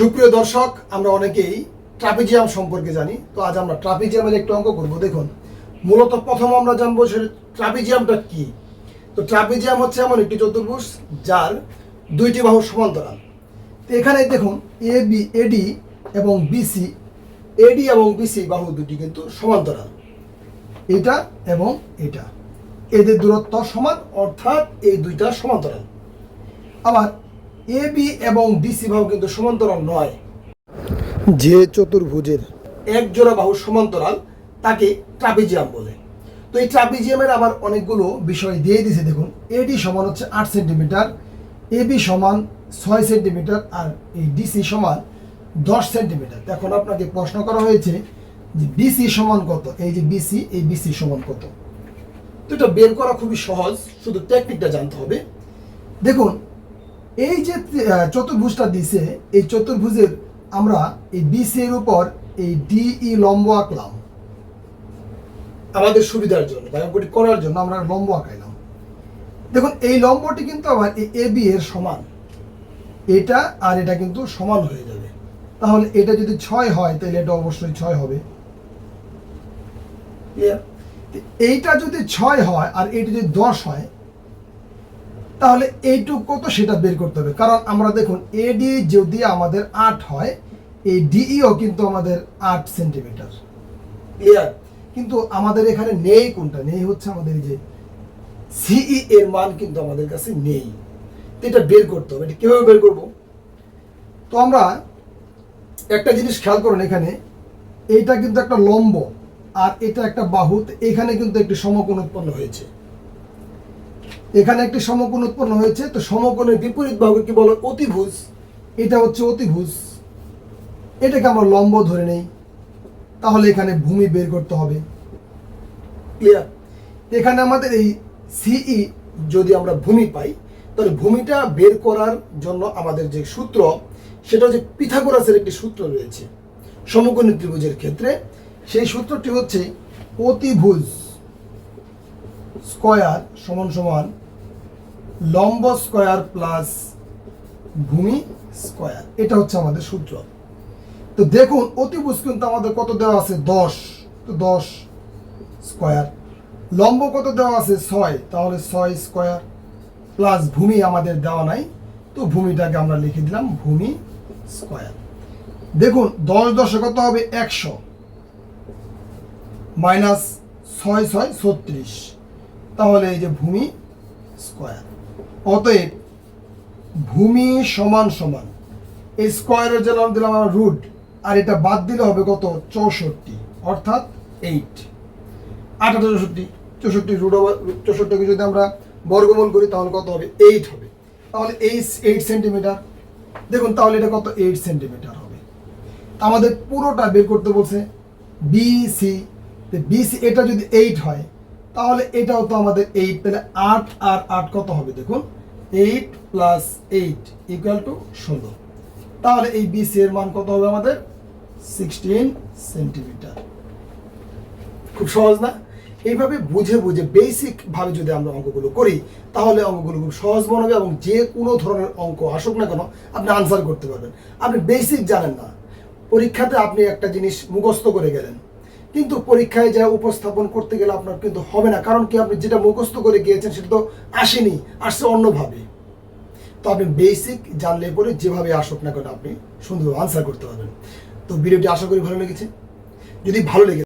সুপ্রিয় দর্শক, আমরা অনেকেই ট্রাপিজিয়াম সম্পর্কে জানি, তো আজ আমরা ট্রাপিজিয়ামের একটু অঙ্ক করব। দেখুন, মূলত প্রথম আমরা জানব সে ট্রাপিজিয়ামটা কি। তো ট্রাপিজিয়াম হচ্ছে এমন একটি চতুর্ভুজ যার দুইটি বাহু সমান্তরাল। তো এখানে দেখুন এ বি এডি এবং বিসি এডি এবং বিসি বাহু দুটি কিন্তু সমান্তরাল। এটা এবং এটা। এদের দূরত্ব সমান, অর্থাৎ এই দুইটা সমান্তরাল। আবার এ বি এবং ডিসি বাহু কিন্তু সমান্তরাল নয়। যে চতুর্ভুজের এক জোড়া বাহু সমান্তরাল তাকে ট্রাপিজিয়াম বলে। তো এই ট্রাপিজিয়ামের আবার অনেকগুলো বিষয় দিয়ে দিয়েছে দেখুন। এডি সমান হচ্ছে আট সেন্টিমিটার এবি সমান ছয় সেন্টিমিটার আর এই ডিসি সমান দশ সেন্টিমিটার। এখন আপনাকে প্রশ্ন করা হয়েছে যে বিসি সমান কত? এই যে বিসি এই বিসি সমান কত? তো এটা বের করা খুবই সহজ শুধু টেকনিকটা জানতে হবে। দেখুন এই যে চতুর্ভুজটা দিছে, এই চতুর্ভুজের আমরা এই বিসি এর উপর এই ডিই লম্ব আঁকলাম। আমাদের সুবিধার জন্য, বা অঙ্কটি করার জন্য আমরা লম্ব আঁকাইলাম। দেখুন, এই লম্বটি কিন্তু আবার এই এ বি এর সমান। এটা আর এটা কিন্তু সমান হয়ে যাবে। তাহলে এটা যদি ছয় হয়, তাহলে এটা অবশ্যই ছয় হবে। এইটা যদি ছয় হয়, আর এটা যদি দশ হয় তাহলে এইটুক কত সেটা বের করতে হবে? কারণ আমরা দেখুন এডি যদি আমাদের আট হয়, এই ডিইও কিন্তু আমাদের আট সেন্টিমিটার ক্লিয়ার কিন্তু আমাদের এখানে নেই কোনটা? নেই হচ্ছে আমাদের যে সিই এর মান কিন্তু আমাদের কাছে নেই। এটা বের করতে হবে। এটা কীভাবে বের করব? তো আমরা একটা জিনিস খেয়াল করুন এখানে, এইটা কিন্তু একটা লম্ব, আর এটা একটা বাহুত, এখানে কিন্তু একটি সমকোণ উৎপন্ন হয়েছে। এখানে একটি সমকোণ উৎপন্ন হয়েছে, তো সমকোণের বিপরীত বাহুকে কি বলে? অতিভুজ। এটা হচ্ছে অতিভুজ। এটাকে আমরা লম্ব ধরে নেই। তাহলে এখানে ভূমি বের করতে হবে। ক্লিয়ার এখানে আমাদের এই সিই যদি আমরা ভূমি পাই, তাহলে ভূমিটা বের করার জন্য আমাদের যে সূত্র, সেটা হচ্ছে পিথাগোরাসের একটি সূত্র রয়েছে। সমকোণী ত্রিভুজের ক্ষেত্রে। সেই সূত্রটি হচ্ছে অতিভুজ। স্কয়ার সমান সমান লম্ব স্কয়ার প্লাস ভূমি স্কয়ার। এটা হচ্ছে আমাদের সূত্র। তো দেখুন, অতিভুজ কিন্তু আমাদের কত দেওয়া আছে? দশ। তো দশ স্কয়ার। লম্ব কত দেওয়া আছে? ছয়। তাহলে ছয় স্কয়ার প্লাস ভূমি আমাদের দেওয়া নাই। তো ভূমিটাকে আমরা লিখে দিলাম ভূমি স্কয়ার। দেখুন, দশ দশে কত হবে? একশো। মাইনাস ছয় ছয় ছত্রিশ। তাহলে এই যে ভূমি স্কয়ার। অতএব ভূমি সমান সমান। এই স্কোয়ারের জন্য দিলাম আমার রুট আর এটা বাদ দিলে হবে কত? চৌষট্টি, অর্থাৎ এইট আট চৌষট্টি চৌষট্টি রুট চৌষট্টিকে যদি আমরা বর্গমূল করি, তাহলে কত হবে? এইট হবে। তাহলে এই এইট সেন্টিমিটার দেখুন তাহলে এটা কত? এইট সেন্টিমিটার হবে। আমাদের পুরোটা বের করতে বলছে বিসি বিসি এটা যদি এইট হয় তাহলে এটাও তো আমাদের এইট তাহলে আট আর আট কত হবে দেখুন? Eight plus eight equal to ষোলো। তাহলে এই বিসি এর মান কত হবে আমাদের? সিক্সটিন সেন্টিমিটার খুব সহজ না? এইভাবে বুঝে বুঝে বেসিক ভাবে যদি আমরা অঙ্কগুলো করি, তাহলে অঙ্কগুলো খুব সহজ মনে হবে এবং যে কোনো ধরনের অঙ্ক আসুক না কেন, আপনি আনসার করতে পারবেন। আপনি বেসিক জানেন না। পরীক্ষাতে আপনি একটা জিনিস মুখস্থ করে গেলেন। কিন্তু পরীক্ষায় যা উপস্থাপন করতে গেলে আপনার কিন্তু হবে না। কারণ কি, আপনি যেটা মুখস্থ করে গিয়েছেন সেটা তো আসেনি, আসছে অন্যভাবে। তো আপনি বেসিক জানলে পরে যেভাবে আসুক না কেন আপনি সুন্দর আনসার করতে পারবেন। তো ভিডিওটি আশা করি ভালো লেগেছে। যদি ভালো লেগে